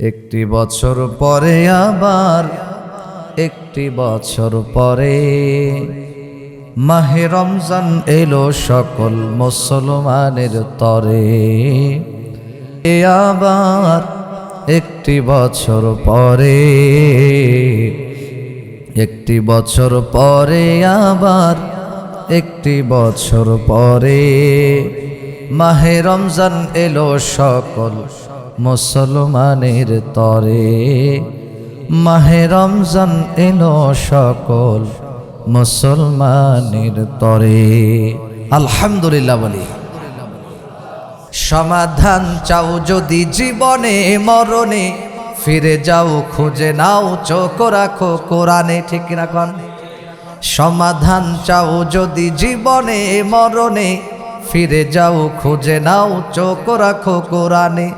একটি বছর পরে আবার, একটি বছর পরে মাহে রমজান এলো সকল মুসলমানের তরে। এ আবার একটি বছর পরে, একটি বছর পরে আবার, একটি বছর পরে মাহে রমজান এলো সকল মুসলমানের তরে। মাহে রমজান এলো সকল মুসলমানের তরে। আলহামদুলিল্লাহ বলি। সমাধান চাও যদি জীবনে, মরণে, ফিরে যাও, খুঁজে নাও, চোখ রাখো, কোরআনে, ঠিক রাখন সমাধান চাও যদি জীবনে, মরণে, ফিরে যাও, খুঁজে নাও, চোখ রাখো, কোরআনে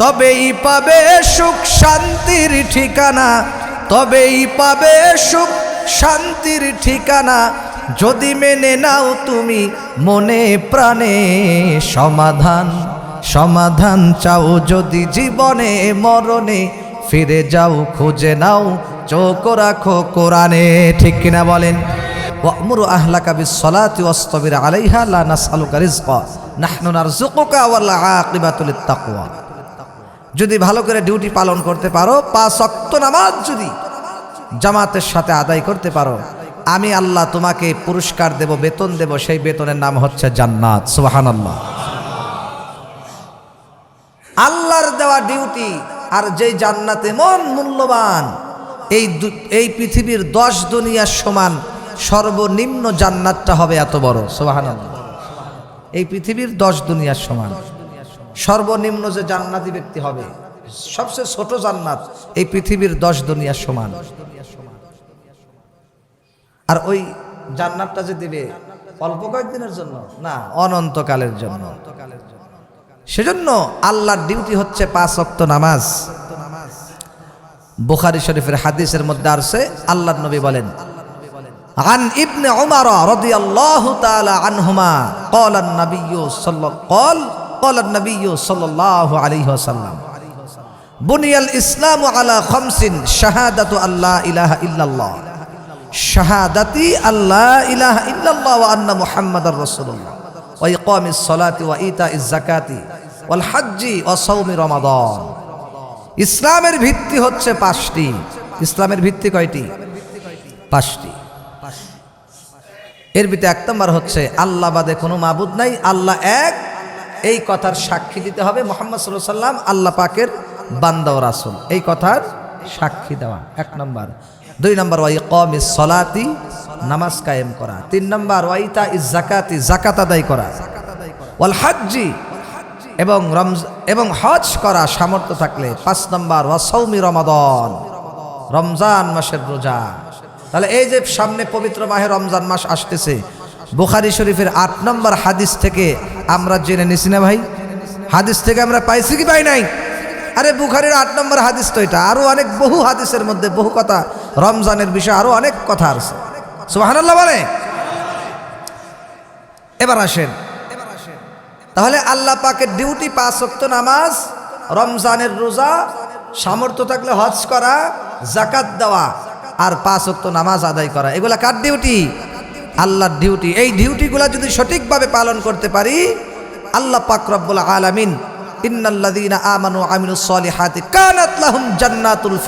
তবেই পাবে সুখ শান্তির ঠিকানা, তবেই পাবে সুখ শান্তির ঠিকানা। যদি মেনে নাও তুমি মনে প্রাণে সমাধান সমাধান চাও যদি জীবনে মরণে, ফিরে যাও খুঁজে নাও, চোখ রাখো কোরআনে, ঠিক কিনা বলেন? ওয়ামুরু আহলাকা বিসসালাতি ওয়াসতাবির আলাইহা লা নাসআলুকা রিজকা, নাহনু নারযুকুকা ওয়াল আকিবাতুল তাকওয়া যদি ভালো করে ডিউটি পালন করতে পারো, পাঁচ অক্ত নামাজ যদি জামাতের সাথে আদায় করতে পারো, আমি আল্লাহ তোমাকে পুরস্কার দেব, বেতন দেব, সেই বেতনের নাম হচ্ছে জান্নাত। সুবাহান আল্লাহ আল্লাহর দেওয়া ডিউটি আর যেই জান্নাত এমন মূল্যবান, এই এই পৃথিবীর দশ দুনিয়ার সমান সর্বনিম্ন জান্নাতটা হবে এত বড়। সোহান আল্লাহ এই পৃথিবীর দশ দুনিয়ার সমান। সর্বনিম্ন যে জান্নাতি ব্যক্তি হবে সবচেয়ে ছোট জান্নাত এই পৃথিবীর দশ দুনিয়ার সমান আর ওই জান্নাতটা যে দিবে অল্প কয়েকদিনের জন্য না অনন্তকালের জন্য সেজন্য আল্লাহর ডিউটি হচ্ছে পাঁচ অক্ত নামাজ বুখারী শরীফের হাদিসের মধ্যে আসছে আল্লাহর নবী বলেন عن ابن عمر رضي الله تعالى عنهما قال النبي صلى قال قال النبي صلى الله عليه وسلم بني الإسلام على خمس شهادة أن لا إله إلا الله شهادتي أن لا إله إلا الله وأن محمد رسول الله وإقام الصلاة وإيتاء الزكاة والحج وصوم رمضان ইসলামের ভিত্তি হচ্ছে পাঁচটি ইসলামের ভিত্তি কয়টি পাঁচটি এর ভিতরে এক নম্বর হচ্ছে আল্লাহ বাদে কোনো মাবুদ নাই আল্লাহ এক এই কথার সাক্ষী দিতে হবে মোহাম্মদ সাল্লাহ সাল্লাম আল্লাহ পাকের বান্দা ও রাসুল। এই কথার সাক্ষী দেওয়া, এক নম্বর। দুই নম্বর ওয়াই কম ইস সলাতি, নামাজ কায়েম করা। তিন নম্বর ওয়াইতা ইস জাকাতি জাকাত আদায় করা। ওয়াল হাজ্জি, এবং রমজ, এবং হজ করা সামর্থ্য থাকলে। পাঁচ নম্বর, ওয়া সৌমি রমাদন, রমজান মাসের রোজা। তাহলে এই যে সামনে পবিত্র মাহে রমজান মাস আসতেছে, বুখারি শরীফের আট নম্বর হাদিস থেকে আমরা জেনে নিছি না ভাই। হাদিস থেকে আমরা পাইছি কি পাই নাই? আরে বুখারির আট নম্বর হাদিস তো এটা। আরও অনেক বহু হাদিসের মধ্যে বহু কথা, রমজানের বিষয়ে আরও অনেক কথা আছে। সুবহানাল্লাহ বলে? এবার আসেন। তাহলে আল্লাহ পাকের ডিউটি পাঁচ ওয়াক্ত নামাজ, রমজানের রোজা, সামর্থ্য থাকলে হজ করা জাকাত দেওয়া, আর পাঁচ ওয়াক্ত নামাজ আদায় করা। এগুলা কার ডিউটি আল্লাহর ডিউটি এই ডিউটিগুলা যদি সঠিকভাবে পালন করতে পারি, আল্লাহ পাক আলামিন আমানু ওয়া আমিলুস সলিহাতি কানাত জান্নাতুল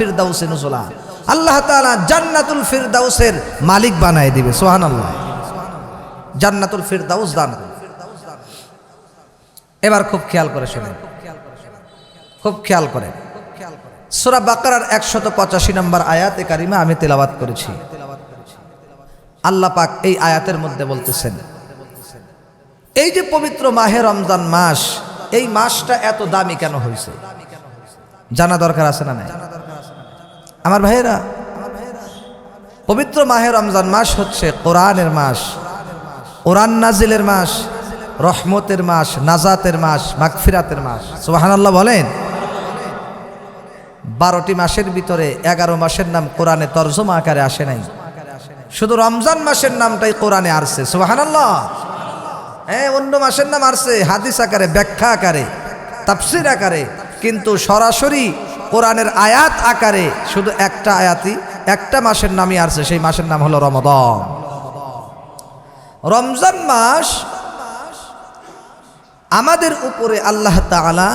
জান্নাতুল ফিরদাউসের মালিক বানায় দিবে জান্নাতুল। এবার খুব খেয়াল খুব খেয়াল বাকারার একশত পঁচাশি নম্বর আয়াতে কারিমা আমি তেলাবাত করেছি। আল্লাহ পাক এই আয়াতের মধ্যে বলতেছেন, এই যে পবিত্র মাহে রমজান মাস, এই মাসটা এত দামি কেন হয়েছে? জানা দরকার আছে না নাই? আমার ভাইয়েরা, পবিত্র মাহে রমজান মাস হচ্ছে কোরআনের মাস, কোরআন নাজিলের মাস, রহমতের মাস, নাজাতের মাস, মাগফিরাতের মাস। সুবাহান আল্লাহ বলেন, বারোটি মাসের ভিতরে এগারো মাসের নাম কোরআনে তর্জমা আকারে আসে নাই। শুধু রমজান মাসের নামটাই কোরআনে আসছে সুবাহানাল্লাহ। হ্যাঁ অন্য মাসের নাম আসছে হাদিস আকারে, ব্যাখ্যা আকারে, তাফসির আকারে, কিন্তু সরাসরি কোরআনের আয়াত আকারে শুধু একটা আয়াতই, একটা মাসের নামই আসছে সেই মাসের নাম হলো রমদন রমজান মাস আমাদের উপরে আল্লাহ তাআলা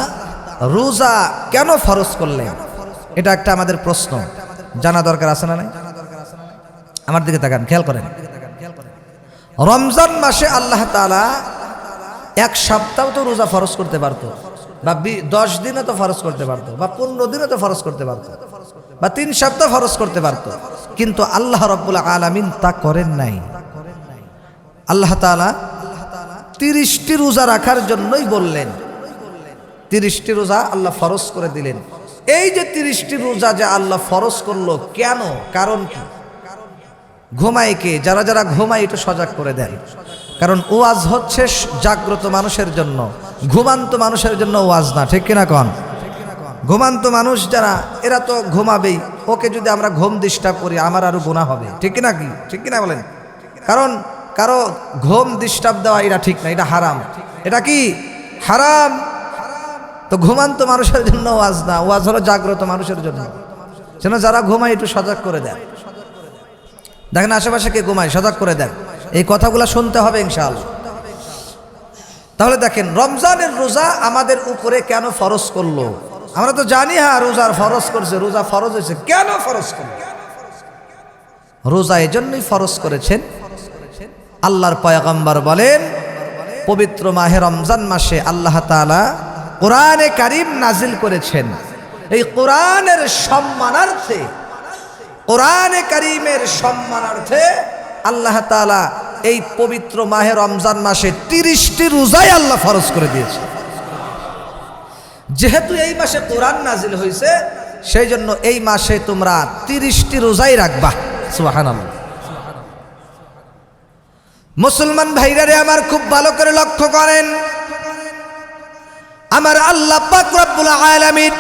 রোজা কেন ফরজ করলেন? এটা একটা আমাদের প্রশ্ন। জানা দরকার আছে না নাই? আমার দিকে তাকান, খেয়াল করেন। রমজান মাসে আল্লাহ তাআলা এক সপ্তাহ তো রোজা ফরজ করতে পারতো, বা দশ দিনে তো ফরজ করতে পারতো, বা পনেরো দিনে তো ফরজ করতে পারতো, বা তিন সপ্তাহ ফরজ করতে পারতো, কিন্তু আল্লাহ রব্বুল আলামিন তা করেন নাই। আল্লাহ তাআলা তিরিশটি রোজা রাখার জন্যই বললেন, তিরিশটি রোজা আল্লাহ ফরজ করে দিলেন। এই যে তিরিশটি রোজা যে আল্লাহ ফরজ করল কেন? কারণ কি? ঘুমায় কে যারা যারা ঘুমায় এটা সজাগ করে দেন। কারণ ওয়াজ হচ্ছে জাগ্রত মানুষের জন্য, ঘুমান্ত মানুষের জন্য ওয়াজ না, ঠিক কিনা কন? ঘুমান্ত মানুষ যারা, এরা তো ঘুমাবেই, ওকে যদি আমরা ঘুম ডিস্টার্ব করি, আমার আরও গুণা হবে, ঠিক কিনা কি? ঠিক কিনা বলেন? কারণ কারও ঘুম ডিস্টার্ব দেওয়া এটা ঠিক না, এটা হারাম। এটা কি? হারাম। তো ঘুমান্ত মানুষের জন্য ওয়াজ না, ওয়াজ হলো জাগ্রত মানুষের জন্য। যেন যারা ঘুমায় একটু সজাগ করে দেয় দেখেন আশেপাশে কে ঘুমায়, সজাগ করে দেন। এই কথাগুলো শুনতে হবে ইনশাআল্লাহ। তাহলে দেখেন, রমজানের রোজা আমাদের উপরে কেন ফরজ করল? আমরা তো জানি হ্যাঁ রোজার ফরজ করছে, রোজা ফরজ হয়েছে। কেন ফরজ করল? রোজা এজন্যই ফরজ করেছেন। আল্লাহর পয়গম্বর বলেন, পবিত্র মাহে রমজান মাসে আল্লাহ তাআলা কোরআনে কারিম নাজিল করেছেন। এই কোরআনের সম্মানার্থে কোরআনে কারিমের সম্মানার্থে আল্লাহ তাআলা এই পবিত্র মাহে রমজান মাসে তিরিশটি রোজাই আল্লাহ ফরজ করে দিয়েছে। যেহেতু এই মাসে কোরআন নাজিল হয়েছে, সেই জন্য এই মাসে তোমরা তিরিশটি রোজাই রাখবা। সুবাহান মুসলমান ভাইরারে আমার খুব ভালো করে লক্ষ্য করেন। আমার আল্লাহ পাক আলামিন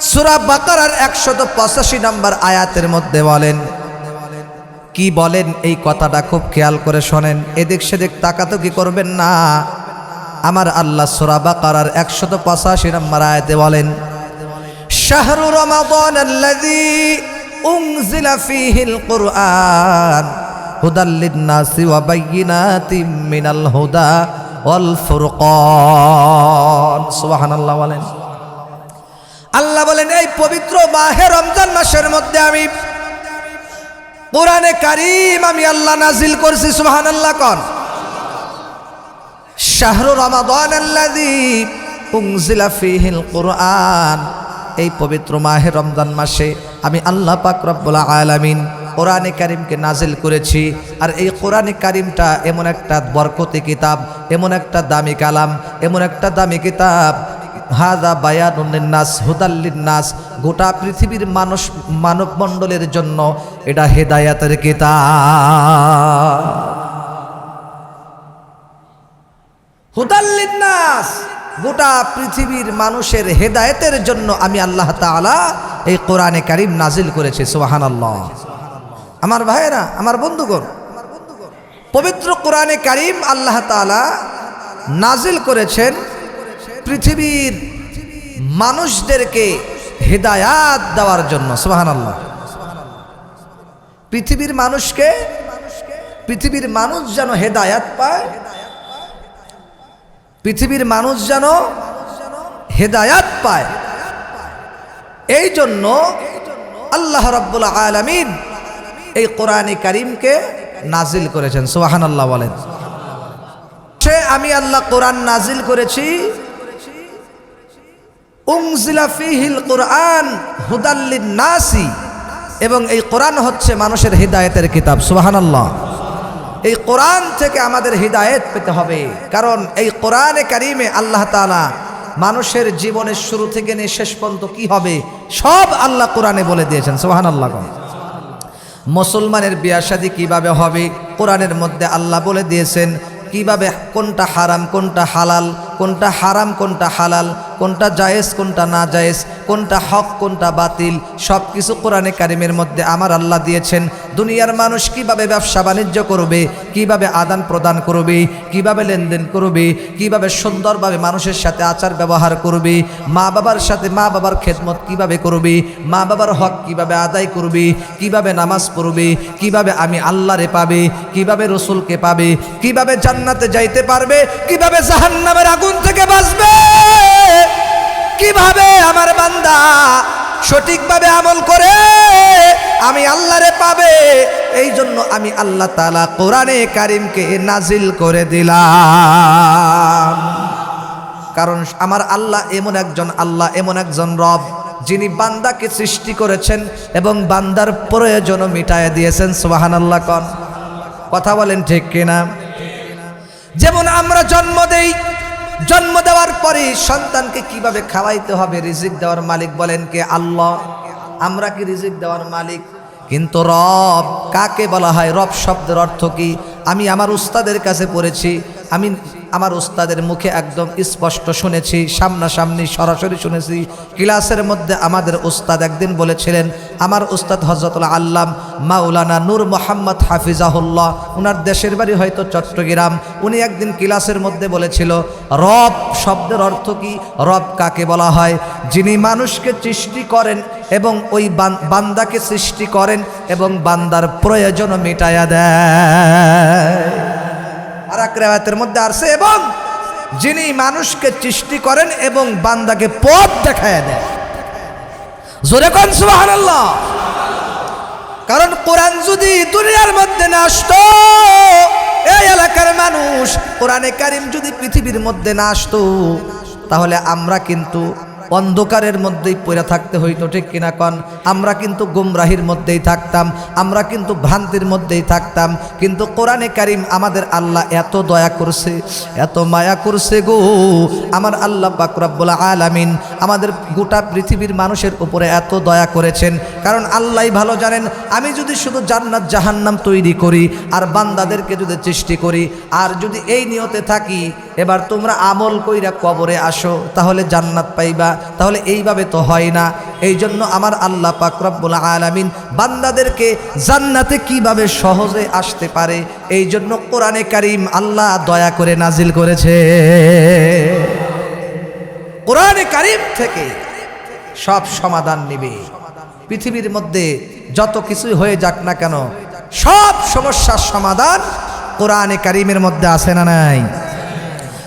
সূরা বাকারার 185 নম্বর আয়াতের মধ্যে বলেন, কি বলেন এই কথাটা খুব খেয়াল করে শোনেন, এদিক সেদিক তাকাতো কি করবেন না? আমার আল্লাহ সূরা বাকারার 185 নম্বর আয়াতে বলেন, শাহরু কুরআন বায়্যিনাতিম মিনাল বলেন। আল্লাহ বলেন, এই পবিত্র মাহে রমজান মাসের মধ্যে আমি কোরআনে কারিম আমি আল্লাহ নাজিল করছি সুহান আল্লাহ কন। শাহরু রমাদান কুরআন। এই পবিত্র মাহে রমজান মাসে আমি আল্লাহ পাক রব্বুল আলামিন কোরআনে কারিমকে নাজিল করেছি। আর এই কোরআনে কারিমটা এমন একটা বরকতি কিতাব, এমন একটা দামি কালাম, এমন একটা দামি কিতাব হাদা বায়ানুন নাস হুদাল্লিন নাস গোটা পৃথিবীর মানুষ মানব মণ্ডলের জন্য এটা হেদায়াতের কিতাব। হুদাল্লিন নাস গোটা পৃথিবীর মানুষের হেদায়েতের জন্য আমি আল্লাহ তাআলা এই কোরআনে কারিম নাজিল করেছি আল্লাহ আমার ভাইয়েরা, আমার বন্ধুগণ, পবিত্র কোরআনে কারিম আল্লাহ তাআলা নাজিল করেছেন পৃথিবীর মানুষদেরকে হেদায়াত দেওয়ার জন্য, সুবহানাল্লাহ। পৃথিবীর মানুষকে, পৃথিবীর মানুষ যেন হেদায়াত পায়, পৃথিবীর মানুষ যেন হেদায়াত পায়। এই জন্য আল্লাহ রাব্বুল আলামিন এই কোরআনে কারিমকে নাজিল করেছেন সুবাহান আল্লাহ বলেন। সে আমি আল্লাহ কোরআন নাজিল করেছি কোরআন নাসি এবং এই কোরআন হচ্ছে মানুষের হৃদায়তের কিতাব সুবাহান এই কোরআন থেকে আমাদের হৃদায়ত পেতে হবে। কারণ এই কোরআনে কারিমে আল্লাহ তাআলা মানুষের জীবনের শুরু থেকে নিয়ে শেষ পর্যন্ত কি হবে, সব আল্লাহ কোরআনে বলে দিয়েছেন সোহান আল্লাহ মুসলমানের বিয়া শাদী কীভাবে হবে, কোরআনের মধ্যে আল্লাহ বলে দিয়েছেন, কীভাবে কোনটা হারাম, কোনটা হালাল, কোনটা হারাম, কোনটা হালাল কোনটা জায়েজ, কোনটা না জায়েজ, কোনটা হক, কোনটা বাতিল সব কিছু কোরআনে কারিমের মধ্যে আমার আল্লাহ দিয়েছেন। দুনিয়ার মানুষ কীভাবে ব্যবসা বাণিজ্য করবে, কীভাবে আদান প্রদান করবে, কীভাবে লেনদেন করবে, কীভাবে সুন্দরভাবে মানুষের সাথে আচার ব্যবহার করবে, মা বাবার সাথে মা বাবার খেদমত কীভাবে করবে, মা বাবার হক কীভাবে আদায় করবে, কীভাবে নামাজ পড়বে, কীভাবে আমি আল্লাহরে পাবে, কীভাবে রসুলকে পাবে, কীভাবে জান্নাতে যাইতে পারবে, কীভাবে জাহান্নামের আগুন থেকে বাঁচবে সঠিকভাবে আমল করে আমি আল্লাহরে পাবে। এই জন্য আমি আল্লাহ তালা কোরআনে কারিমকে নাজিল করে দিলাম। কারণ আমার আল্লাহ এমন একজন আল্লাহ, এমন একজন রব, যিনি বান্দাকে সৃষ্টি করেছেন এবং বান্দার প্রয়োজনও মিটায় দিয়েছেন সুবাহান আল্লাহ কন। কথা বলেন ঠিক কিনা? যেমন আমরা জন্ম দেই জন্ম দেওয়ার পরে সন্তানকে কীভাবে খাওয়াইতে হবে? রিজিক দেওয়ার মালিক বলেন কে? আল্লাহ। আমরা কি রিজিক দেওয়ার মালিক? কিন্তু রব, কাকে বলা হয়? রব শব্দের অর্থ কি? আমি আমার উস্তাদের কাছে পড়েছি, আমি আমার উস্তাদের মুখে একদম স্পষ্ট শুনেছি, সামনাসামনি সরাসরি শুনেছি। ক্লাসের মধ্যে আমাদের উস্তাদ একদিন বলেছিলেন, আমার উস্তাদ হজরতুল আল্লাম মাওলানা নূর মোহাম্মদ হাফিজাহুল্লাহ ওনার দেশের বাড়ি হয়তো চট্টগ্রাম। উনি একদিন ক্লাসের মধ্যে বলেছিল, রব শব্দের অর্থ কি? রব কাকে বলা হয়? যিনি মানুষকে সৃষ্টি করেন এবং ওই বান্দাকে সৃষ্টি করেন এবং বান্দার প্রয়োজন মেটায়া দেয়। আর এক মধ্যে আসছে এবং যিনি মানুষকে সৃষ্টি করেন এবং বান্দাকে পথ দেখায় দেয় জোরে কন কারণ কোরআন যদি দুনিয়ার মধ্যে না আসতো, এই এলাকার মানুষ, কোরআনে কারিম যদি পৃথিবীর মধ্যে না আসতো, তাহলে আমরা কিন্তু অন্ধকারের মধ্যেই পড়ে থাকতে হইতো, ঠিক কিনা কন? আমরা কিন্তু গুমরাহির মধ্যেই থাকতাম, আমরা কিন্তু ভ্রান্তির মধ্যেই থাকতাম, কিন্তু কোরআনে কারিম আমাদের আল্লাহ এত দয়া করছে, এত মায়া করছে গো। আমার আল্লাহ বাকরাবুল আলামিন আমাদের গোটা পৃথিবীর মানুষের উপরে এত দয়া করেছেন, কারণ আল্লাহ ভালো জানেন, আমি যদি শুধু জান্নাত জাহান্নাম তৈরি করি, আর বান্দাদেরকে যদি সৃষ্টি করি, আর যদি এই নিয়তে থাকি এবার তোমরা আমল কইরা কবরে আসো, তাহলে জান্নাত পাইবা। তাহলে এইভাবে তো হয় না। এই জন্য আমার আল্লাহ পাকরাবুল আলামিন বান্দাদেরকে জান্নাতে কীভাবে সহজে আসতে পারে এই জন্য কোরআনে কারিম আল্লাহ দয়া করে নাজিল করেছে। কোরআনে কারিম থেকে সব সমাধান নিবে। পৃথিবীর মধ্যে যত কিছুই হয়ে যাক না কেন, সব সমস্যার সমাধান কোরআনে কারিমের মধ্যে আছে না নাই?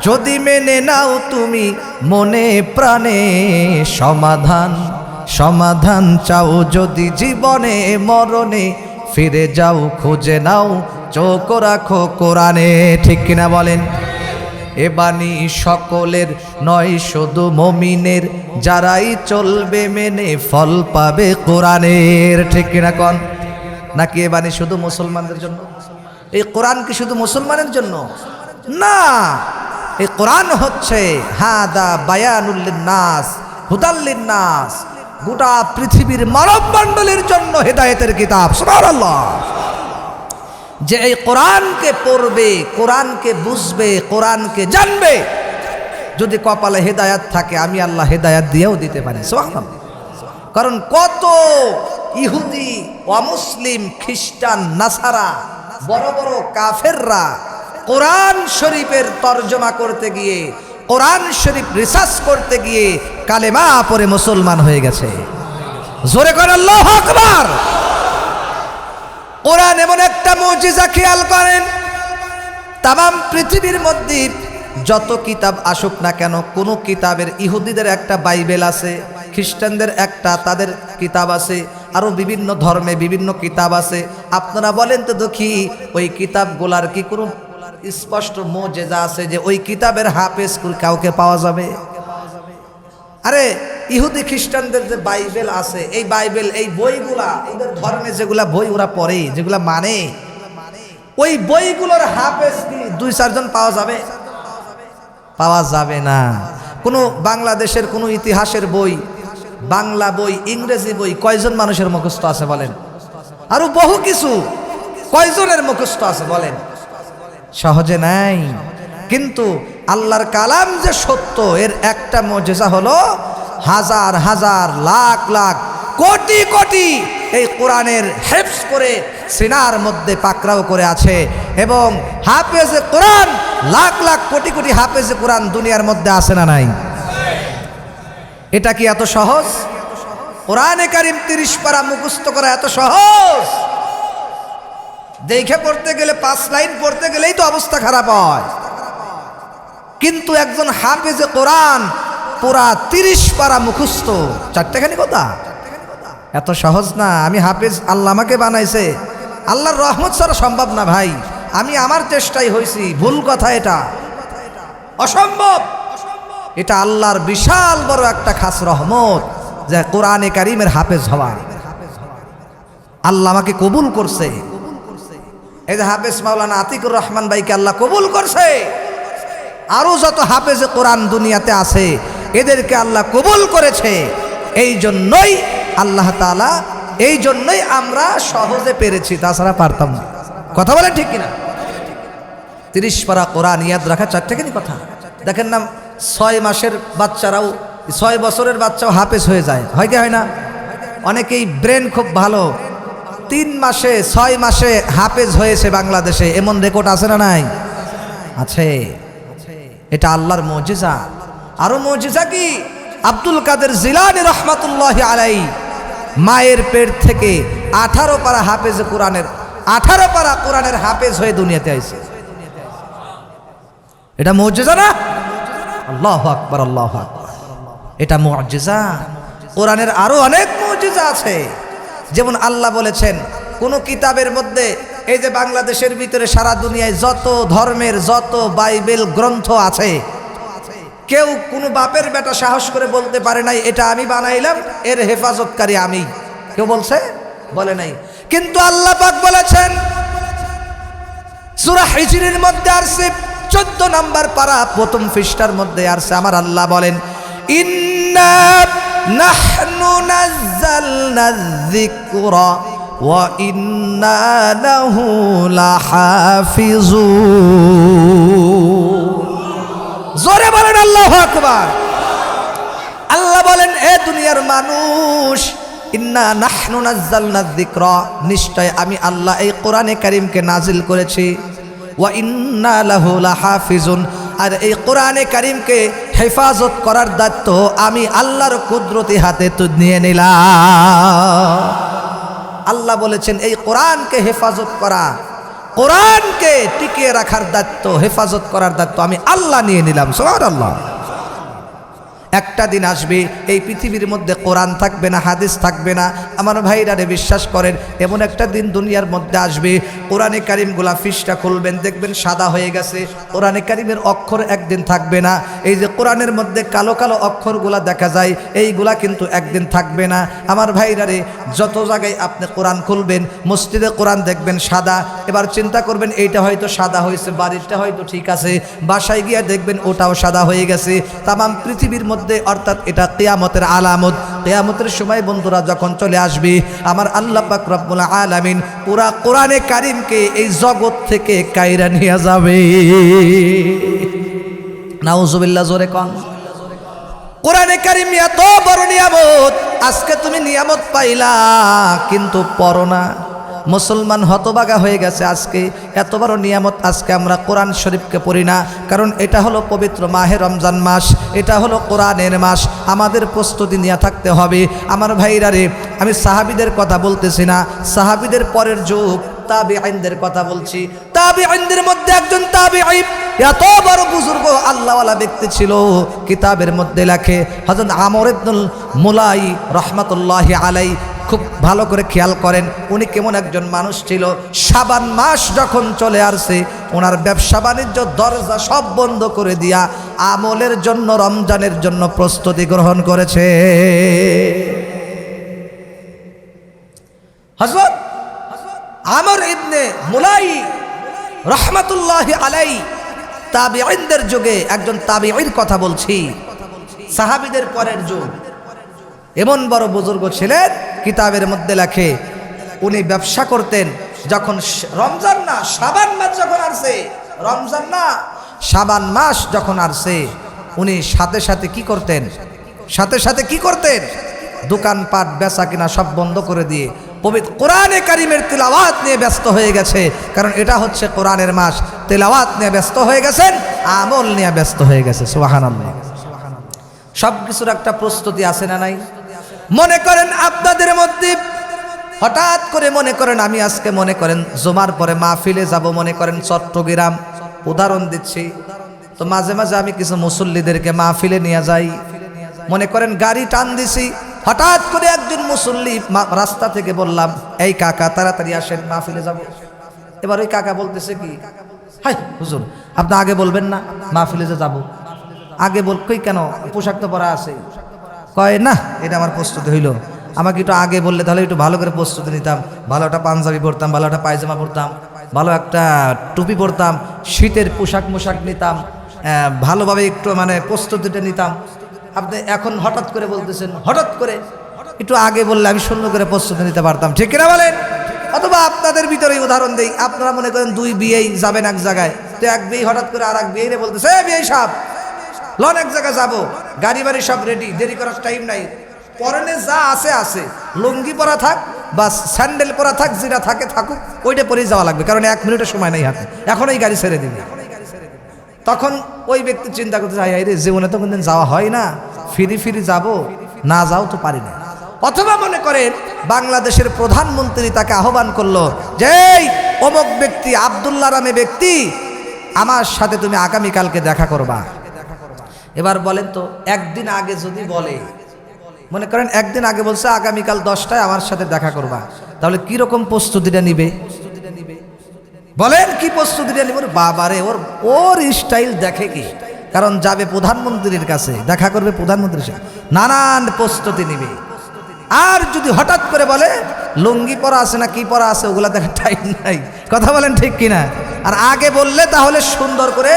যদি মেনে নাও তুমি মনে প্রাণে সমাধান সমাধান চাও যদি জীবনে মরণে, ফিরে যাও, খুঁজে নাও, চোখ রাখো কোরআনে, ঠিক কিনা বলেন? এ বাণী সকলের নয়, শুধু মমিনের, যারাই চলবে মেনে ফল পাবে কোরআনের, ঠিক কিনা কন? নাকি এ বাণী শুধু মুসলমানদের জন্য? এই কোরআন কি শুধু মুসলমানের জন্য? না! এই কোরআন হচ্ছে হাদা বায়ানুল্লিন নাস গোটা পৃথিবীর মানব মণ্ডলীর জন্য হেদায়েতের কিতাব, সুবহানাল্লাহ যে এই কোরআনকে পড়বে, কোরআনকে বুঝবে, কোরআনকে জানবে, যদি কপালে হেদায়াত থাকে, আমি আল্লাহ হেদায়াত দিয়েও দিতে পারি, সুবহানাল্লাহ। কারণ কত ইহুদি, অমুসলিম, খ্রিস্টান, নাসারা, বড় বড় কাফেররা কোরআন শরীফের তর্জমা করতে গিয়ে, কোরআন শরীফ রিসার্চ করতে গিয়ে কালেমা পরে মুসলমান হয়ে গেছে। জোরে করে, আল্লাহ আকবার! কোরআন এমন একটা মজিজা খেয়াল করেন তাম পৃথিবীর মধ্যে যত কিতাব আসুক না কেন, কোনো কিতাবের ইহুদিদের একটা বাইবেল আছে, খ্রিস্টানদের একটা, তাদের কিতাব আছে আরও বিভিন্ন ধর্মে বিভিন্ন কিতাব আছে। আপনারা বলেন তো দেখি, ওই কিতাবগুলার কি কোনো স্পষ্ট মোজেজা আছে যে ওই কিতাবের হাফেজ কাউকে পাওয়া যাবে? আরে, ইহুদি খ্রিস্টানদের যে বাইবেল আছে, এই বাইবেল, এই বইগুলা ওদের ধর্মে যেগুলা বই ওরা পড়ে, যেগুলা মানে ওই বইগুলোর হাফেজ দুই চারজন পাওয়া যাবে? পাওয়া যাবে না। কোনো বাংলাদেশের কোনো ইতিহাসের বই, বাংলা বই, ইংরেজি বই কয়জন মানুষের মুখস্থ আছে বলেন? আরও বহু কিছু কয়জনের মুখস্থ আছে বলেন? সহজে নাই। কিন্তু আল্লাহর কালাম যে সত্য, এর একটা মজেজা হলো হাজার হাজার লাখ লাখ কোটি কোটি এই কোরআনের হেফস করে সিনার মধ্যে পাকরাও করে আছে এবং হাফেজে কোরআন লাখ লাখ কোটি কোটি হাফেজে কোরআন দুনিয়ার মধ্যে আছে না নাই? এটা কি এত সহজ? কোরআনে কারিম তিরিশ পারা মুখস্থ করা এত সহজ? দেখে পড়তে গেলে, পাঁচ লাইন পড়তে গেলেই তো অবস্থা খারাপ হয়। কিন্তু একজন হাফেজে কোরআন পুরা তিরিশ পারা মুখস্থ। চারটেখানি কথা? এত সহজ না। আমি হাফেজ, আল্লাহ আমাকে বানাইছে। আল্লাহর রহমত ছাড়া সম্ভব না ভাই। আমি আমার চেষ্টাই হয়েছি ভুল কথা এটা। অসম্ভব। এটা আল্লাহর বিশাল বড় একটা খাস রহমত যে কোরআনে কারিমের হাফেজ হওয়া। আল্লাহ আমাকে কবুল করছে। এই যে হাফেজ মাওলানা আতিকুর রহমান ভাইকে আল্লাহ কবুল করছে। আরও যত হাফেজ কোরআন দুনিয়াতে আছে, এদেরকে আল্লাহ কবুল করেছে। এই জন্যই আল্লাহ তালা এই জন্যই আমরা সহজে পেরেছি, তাছাড়া পারতাম না। কথা বলে ঠিক কিনা? তিরিশ পারা কোরআন ইয়াদ রাখা চারটেখানি কথা? দেখেন না, ছয় মাসের বাচ্চারাও, ছয় বছরের বাচ্চাও হাফেজ হয়ে যায়। হয় কি হয় না? অনেকেই ব্রেন খুব ভালো মাসে, ছয় মাসে হাফেজ হয়েছে বাংলাদেশে। এমন রেকর্ড আছে না নাই? আছে। এটা আল্লাহর মজিজা। আরও মজিজা কি? আব্দুল কাদের জিলানি রহমাতুল্লাহ আলাই মায়ের পেট থেকে আঠারো পারা হাফেজ কোরআনের, আঠারো পারা কোরআনের হাফেজ হয়ে দুনিয়াতে আইছে। এটা মজিজা না? আল্লাহ আকবর, আল্লাহ এটা মজিজা। কোরআনের আরও অনেক মজিজা আছে। যেমন আল্লাহ বলেছেন কোন কিতাবের মধ্যে এই যে বাংলাদেশের ভিতরে সারা দুনিয়ায় যত ধর্মের, যত বাইবেল গ্রন্থ আছে, কেউ কোনো বাপের বেটা সাহস করে বলতে পারে নাই, এটা আমি বানাইলাম, এর হেফাজতকারী আমি। কেউ বলছে? বলে নাই। কিন্তু আল্লাহ পাক বলেছেন, সুরা হিজরির মধ্যে আসছে, চোদ্দ নাম্বার পারা, প্রথম পৃষ্ঠার মধ্যে আসছে। আমার আল্লাহ বলেন, ইন্না নাহনু নাজ্জালনা যিকরা। ইন্না লাহু লাহাফিজুন জোরে বলেন আল্লাহু আকবার। আল্লাহ বলেন, এ দুনিয়ার মানুষ, ইন্না নাহনু নাজ্জালনা যিকরা। নিশ্চয় আমি আল্লাহ এই কোরআনে কারীমকে নাজিল করেছি। ওয়া ইন্না লাহু লাহাফিজুন। আর এই কোরআনে কারীমকে হেফাজত করার দায়িত্ব আমি আল্লাহর কুদরতি হাতে তো নিয়ে নিলাম। আল্লাহ বলেছেন, এই কোরআনকে হেফাজত করা, কোরআনকে টিকিয়ে রাখার দায়িত্ব, হেফাজত করার দায়িত্ব আমি আল্লাহ নিয়ে নিলাম। সোহার আল্লাহ একটা দিন আসবে, এই পৃথিবীর মধ্যে কোরআন থাকবে না, হাদিস থাকবে না। আমার ভাইরারে বিশ্বাস করেন, এমন একটা দিন দুনিয়ার মধ্যে আসবে, কোরআনে কারিমগুলা ফিসটা খুলবেন, দেখবেন সাদা হয়ে গেছে, কোরআনে কারিমের অক্ষর একদিন থাকবে না। এই যে কোরআনের মধ্যে কালো কালো অক্ষরগুলা দেখা যায়, এইগুলা কিন্তু একদিন থাকবে না। আমার ভাইরারে যত জায়গায় আপনি কোরআন খুলবেন, মসজিদে কোরআন দেখবেন সাদা, এবার চিন্তা করবেন, এইটা হয়তো সাদা হয়েছে বাড়িটা হয়তো ঠিক আছে, বাসায় গিয়ে দেখবেন ওটাও সাদা হয়ে গেছে। তামাম পৃথিবীর মধ্যে অর্থাৎ এটা কেয়ামতের আলামত। কেয়ামতের সময় বন্ধুরা যখন চলে আসবে, আমার আল্লাহ পাক রব্বুল আলামিন পুরা কোরআনে কারিমকে এই জগৎ থেকে কায়রা নিয়ে যাবে। নাউজুবিল্লাহ, জোরে কন। কোরআনে কারিম এত বড় নিয়ামত, আজকে তুমি নিয়ামত পাইলা, কিন্তু পড়ো না। মুসলমান হতবাগা হয়ে গেছে আজকে। এত বড় নিয়ামত আজকে আমরা কোরআন শরীফকে পড়ি না। কারণ এটা হলো পবিত্র মাহে রমজান মাস, এটা হলো কোরআনের মাস। আমাদের প্রস্তুতি নিয়ে থাকতে হবে। আমার ভাইরা রে, আমি সাহাবিদের কথা বলতেছি না। সাহাবিদের পরের যুগ তাবি আইনদের কথা বলছি। তাবি আইনদের মধ্যে একজন তাবি আইন এত বড় বুজুর্গ আল্লাহওয়ালা ব্যক্তি ছিল, কিতাবের মধ্যে লেখে হজরত আমর ইবনুল মুলাই রহমতুল্লাহ আলাই খুব ভালো করে খেয়াল করেন, উনি কেমন একজন মানুষ ছিল। সাবান মাস যখন চলে আসছে ওনার ব্যবসা বাণিজ্য দরজা সব বন্ধ করে দিয়া আমলের জন্য, রমজানের জন্য প্রস্তুতি গ্রহণ করেছে। হজরত আমর ইবনে মুলাই রহমতুল্লাহ আলাই তাবিঈনদের যুগে একজন তাবিঈর কথা বলছি। সাহাবিদের পরের যুগ। এমন বড় বুজুর্গ ছিলেন, কিতাবের মধ্যে লেখে, উনি ব্যবসা করতেন, যখন রমজান না, সাবান মাস যখন আসছে রমজান না, সাবান মাস যখন আসছে উনি সাথে সাথে কি করতেন? সাথে সাথে কি করতেন? দোকানপাট বেচা কিনা সব বন্ধ করে দিয়ে পবিত্র কোরআনে কারিমের তেলাওয়াত নিয়ে ব্যস্ত হয়ে গেছে, কারণ এটা হচ্ছে কোরআনের মাস। তেলাওয়াত নিয়ে ব্যস্ত হয়ে গেছেন, আমল নিয়ে ব্যস্ত হয়ে গেছে সুবাহান সব কিছুর একটা প্রস্তুতি আছে না নাই? মনে করেন আপনাদের মধ্যে, হঠাৎ করে মনে করেন আমি আজকে মনে করেন জমার পরে মাহফিলে যাব, মনে করেন চট্টগ্রাম, উদাহরণ দিচ্ছি। তো মাঝে মাঝে আমি কিছু মুসল্লিদেরকে মাহফিলে নিয়ে যাই, মনে করেন গাড়ি টান দিছি, হঠাৎ করে একজন মুসল্লি রাস্তা থেকে বললাম, এই কাকা, তাড়াতাড়ি আসেন, মাহফিলে যাব। এবার ওই কাকা বলতেছে কি, হাই, হুজুর, আপনি আগে বলবেন না, মাহফিলে যে যাব? আগে বল, কই কেন? পোশাক তো পরা আছে। কয় না এটা আমার প্রস্তুতি হইল। আমাকে একটু আগে বললে তাহলে একটু ভালো করে প্রস্তুতি নিতাম। ভালো একটা পাঞ্জাবি পরতাম, ভালো একটা পায়জামা পরতাম, ভালো একটা টুপি পরতাম, শীতের পোশাক মোশাক নিতাম ভালোভাবে একটু মানে প্রস্তুতিটা নিতাম। আপনি এখন হঠাৎ করে বলতেছেন, হঠাৎ করে? একটু আগে বললে আমি সুন্দর করে প্রস্তুতি নিতে পারতাম। ঠিক কিনা বলেন? অথবা আপনাদের ভিতরে উদাহরণ দেই, আপনারা মনে করেন দুই বিয়েই যাবেন এক জায়গায়, তো এক বিয়ে হঠাৎ করে আর এক বিয়ে বলতেছে, "এ বিয়ে সাহেব লন এক জায়গায় যাব। গাড়ি বাড়ি সব রেডি দেরি করার টাইম নাই। পরনে যা আছে আছে। লুঙ্গি পরা থাক, বা স্যান্ডেল পরা থাক, যেটা থাকে, থাকুক, ওইটা পরেই যাওয়া লাগবে, কারণ এক মিনিটের সময় নেই হাতে। এখন এই গাড়ি ছেড়ে দিবি। তখন ওই ব্যক্তি চিন্তা করতে চাই রে জীবনে তো কোনদিন যাওয়া হয় না। ফিরি ফিরি যাব, না যাও তো পারি না। অথবা মনে করেন, বাংলাদেশের প্রধানমন্ত্রী তাকে আহ্বান করল যে অমুক ব্যক্তি, আবদুল্লাহ নামে ব্যক্তি, আমার সাথে তুমি আগামীকালকে দেখা করবা। এবার বলেন তো, একদিন আগে যদি বলে, মনে করেন একদিন আগে বলছে, আগামীকাল দশটায় আমার সাথে দেখা করবা। তাহলে কি রকম প্রস্তুতিটা নিবে? বলেন কি প্রস্তুতিটা নিবে? বাবারে ওর ওর স্টাইল দেখে কি? কারণ যাবে প্রধানমন্ত্রীর কাছে, দেখা করবে প্রধানমন্ত্রীর সাথে। নানান প্রস্তুতি নিবে। আর যদি হঠাৎ করে বলে, লুঙ্গি পরা আছে না, কি পরা আছে, ওগুলা দেখার টাইম নাই। কথা বলেন ঠিক কিনা? আর আগে বললে তাহলে সুন্দর করে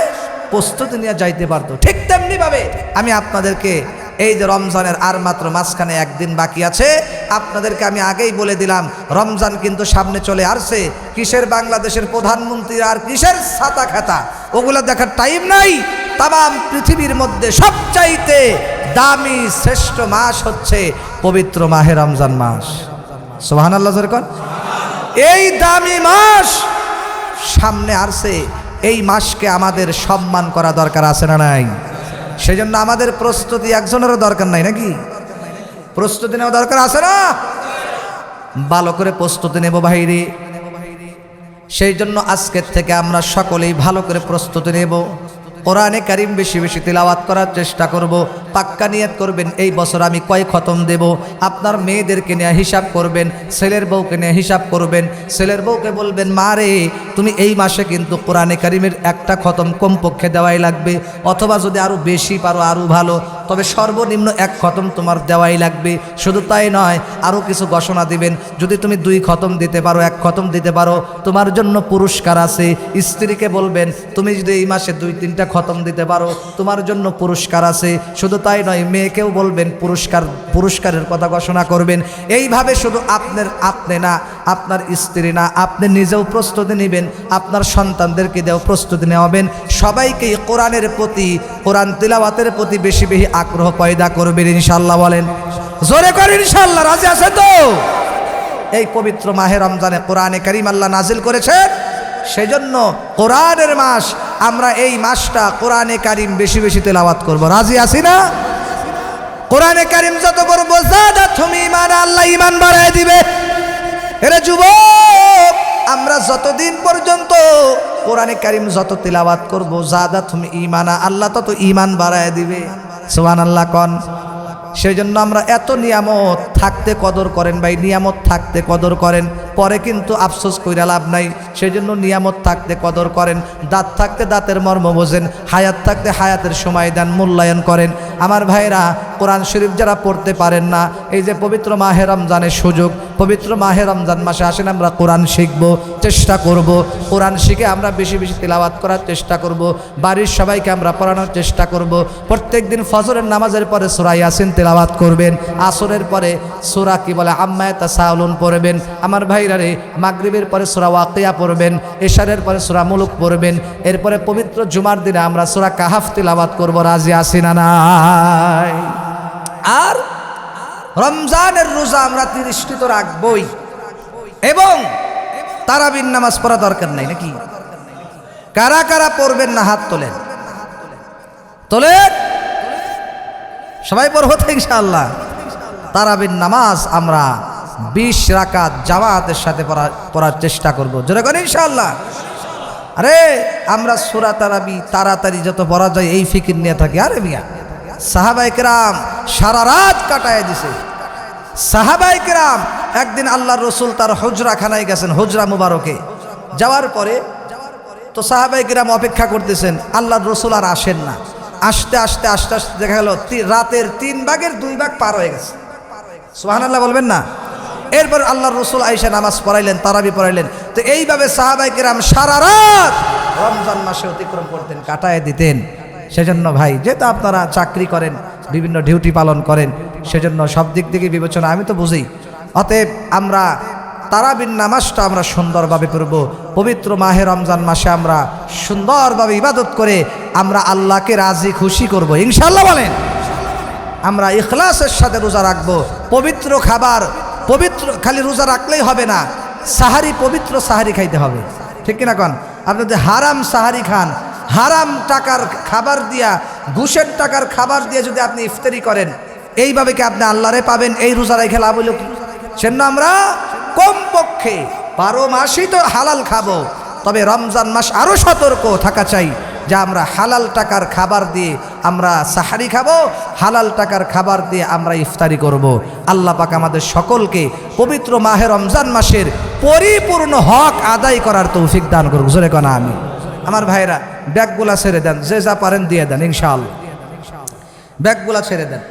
প্রস্তুতি নিয়ে যাইতে পারতো। ঠিক তেমনি ভাবে আমি আপনাদেরকে এই যে রমজানের আর মাত্র মাঝখানে একদিন বাকি আছে, আপনাদেরকে আমি আগেই বলে দিলাম, রমজান কিন্তু সামনে চলে আসছে। কিসের বাংলাদেশের প্রধানমন্ত্রী আর কিসের ছাতা খাতা? ওগুলা দেখার টাইম নাই। তাম পৃথিবীর মধ্যে সবচাইতে দামি শ্রেষ্ঠ মাস হচ্ছে পবিত্র মাহে রমজান মাস। সোহান আল্লাহ এই দামি মাস সামনে আসছে। এই মাসকে আমাদের সম্মান করা দরকার আছে না নাই? সেই জন্য আমাদের প্রস্তুতি একজনেরও দরকার নাই নাকি? প্রস্তুতি নেওয়া দরকার আছে না? ভালো করে প্রস্তুতি নেব ভাইরে। সেই জন্য আজকের থেকে আমরা সকলেই ভালো করে প্রস্তুতি নেব। কোরআনে কারিম বেশি বেশি তিলাওয়াত করার চেষ্টা করব। পাক্কা নিয়াত করবেন, এই বছর আমি কয় খতম দেব? আপনার মেয়েদেরকে নিয়ে হিসাব করবেন, ছেলের বউকে নিয়ে হিসাব করবেন। ছেলের বউকে বলবেন, মা রে, তুমি এই মাসে কিন্তু কোরআনে কারিমের একটা খতম কমপক্ষে দেওয়াই লাগবে। অথবা যদি আরও বেশি পারো আরও ভালো তবে সর্বনিম্ন এক খতম তোমার দেওয়াই লাগবে। শুধু তাই নয়, আরও কিছু ঘোষণা দিবেন। যদি তুমি দুই খতম দিতে পারো, এক খতম দিতে পারো, তোমার জন্য পুরস্কার আছে। স্ত্রীকে বলবেন, তুমি যদি এই মাসে দুই, তিনটা খতম দিতে পারো, তোমার জন্য পুরস্কার আছে। শুধু তাই নয়, মেয়েকেও বলবেন, পুরস্কার, পুরস্কারের কথা ঘোষণা করবেন। এইভাবে শুধু আপনার, আপনি না, আপনার স্ত্রী না, আপনি নিজেও প্রস্তুতি নেবেন, আপনার সন্তানদেরকে দেও প্রস্তুতি নেওয়াবেন। সবাইকেই কোরআনের প্রতি, কোরআন তিলাওয়াতের প্রতি বেশি বেশি আগ্রহ পয়দা করবেন ইনশাল্লাহ বলেন। জোরে করেন ইনশাল্লাহ রাজি আছে তো? এই পবিত্র মাহে রমজানে কোরআনে করিম আল্লাহ নাজিল করেছেন। সেজন্য কোরআনের মাস, আমরা এই মাসটা কোরআনে কারিম বেশি বেশি তেলাওয়াত করব। রাজি আছি না? কোরআনে কারিম যত করব জাদা তুমি ইমান আল্লাহ ইমান বাড়ায় দিবে। এরে যুবক, আমরা যতদিন পর্যন্ত কোরআনে কারিম যত তিলাওয়াত করব জাদা তুমি ইমানা আল্লাহ তত ইমান বাড়ায় দিবে। সোহান আল্লাহ কন। সেই জন্য আমরা এত নিয়ামত থাকতে কদর করেন ভাই, নিয়ামত থাকতে কদর করেন, পরে কিন্তু আফসোস কইরা লাভ নাই। সেই জন্য নিয়ামত থাকতে কদর করেন, দাঁত থাকতে দাঁতের মর্ম বোঝেন, হায়াত থাকতে হায়াতের সময় দেন, মূল্যায়ন করেন। আমার ভাইরা কোরআন শরীফ যারা পড়তে পারেন না, এই যে পবিত্র মাহে রমজানের সুযোগ পবিত্র মাহে রমজান মাসে আসেন, আমরা কোরআন শিখব, চেষ্টা করব। কোরআন শিখে আমরা বেশি বেশি তেলাওয়াত করার চেষ্টা করব। বাড়ির সবাইকে আমরা পড়ানোর চেষ্টা করব। প্রত্যেক দিন ফজরের নামাজের পরে সুরা ইয়াসিন তেলাওয়াত করবেন। আসরের পরে সুরা কি বলে, আম্মায় তা সাউলুন পড়বেন। আমার ভাইরা রে, মাগরিবের পরে সুরা ওয়াকিয়া পড়বেন। এশারের পরে সুরা মুলুক পড়বেন। এরপরে পবিত্র জুমার দিনে আমরা সুরা কাহাফ তেলাওয়াত করব। রাজি আসিনা নাই? আর রমজানের রোজা আমরা তিরিশটি তো রাখবই। এবং তারাবিন নামাজ পড়া দরকার নাই নাকি? কারা কারা পড়বেন না হাত তোলেন? তোলেন? সবাই পড়ব তো ইনশাআল্লাহ। তারাবিন নামাজ আমরা বিশ রাকাত জামাতের সাথে পড়া, পড়ার চেষ্টা করব। জোরে করে ইনশাআল্লাহ। আরে, আমরা সুরা তারাবি তাড়াতাড়ি যত পড়া যায় এই ফিকির নিয়ে থাকি। আরে মিয়া। সাহাবাই কেরাম সারা রাত কাটায় দিছে। সাহাবাই কেরাম একদিন আল্লাহ রসুল তার হজরা খানায় গেছেন, হজরা মুবারকে। যাওয়ার পরে তো সাহাবাই কিরাম অপেক্ষা করতেছেন, আল্লাহর রসুল আর আসেন না। আসতে আসতে, আস্তে আস্তে দেখা গেল রাতের তিন ভাগের দুই ভাগ পার হয়ে গেছে। সোহান আল্লাহ বলবেন না? এরপর আল্লাহ রসুল আইসা নামাজ পড়াইলেন, তারাবি পড়াইলেন। তো এইভাবে সাহাবাই কিরাম সারা রাত রমজান মাসে অতিক্রম করতেন, কাটায় দিতেন। সেজন্য ভাই, যেহেতু আপনারা চাকরি করেন, বিভিন্ন ডিউটি পালন করেন, সেজন্য সব দিক থেকে বিবেচনা আমি তো বুঝি। অতএব আমরা তারাবিন নামাজটা আমরা সুন্দরভাবে করব পবিত্র মাহে রমজান মাসে আমরা সুন্দরভাবে ইবাদত করে আমরা আল্লাহকে রাজি, খুশি করব। ইনশাল্লাহ বলেন। আমরা ইখলাসের সাথে রোজা রাখব। পবিত্র খাবার, পবিত্র, খালি রোজা রাখলেই হবে না। সাহারি, পবিত্র সাহারি খাইতে হবে। ঠিক কিনা কন? আপনি যদি হারাম সাহারি খান হারাম টাকার খাবার দিয়া, ঘুষের টাকার খাবার দিয়ে যদি আপনি ইফতারি করেন, এইভাবে কি আপনি আল্লাহরে পাবেন? এই রোজা রেখে লাভ হইল সেজন্য আমরা কমপক্ষে বারো মাসই তো হালাল খাব, তবে রমজান মাস আরও সতর্ক থাকা চাই যে আমরা হালাল টাকার খাবার দিয়ে আমরা সাহারি খাব, হালাল টাকার খাবার দিয়ে আমরা ইফতারি করব। আল্লাহ পাক আমাদের সকলকে পবিত্র মাহে রমজান মাসের পরিপূর্ণ হক আদায় করার তৌফিক দান করুক। জোরে কনা আমি আমার ভাইরা ব্যাগগুলা ছেড়ে দেন যে যা পারেন দিয়ে দেন ইনশাআল্লাহ। ব্যাগগুলা ছেড়ে দেন।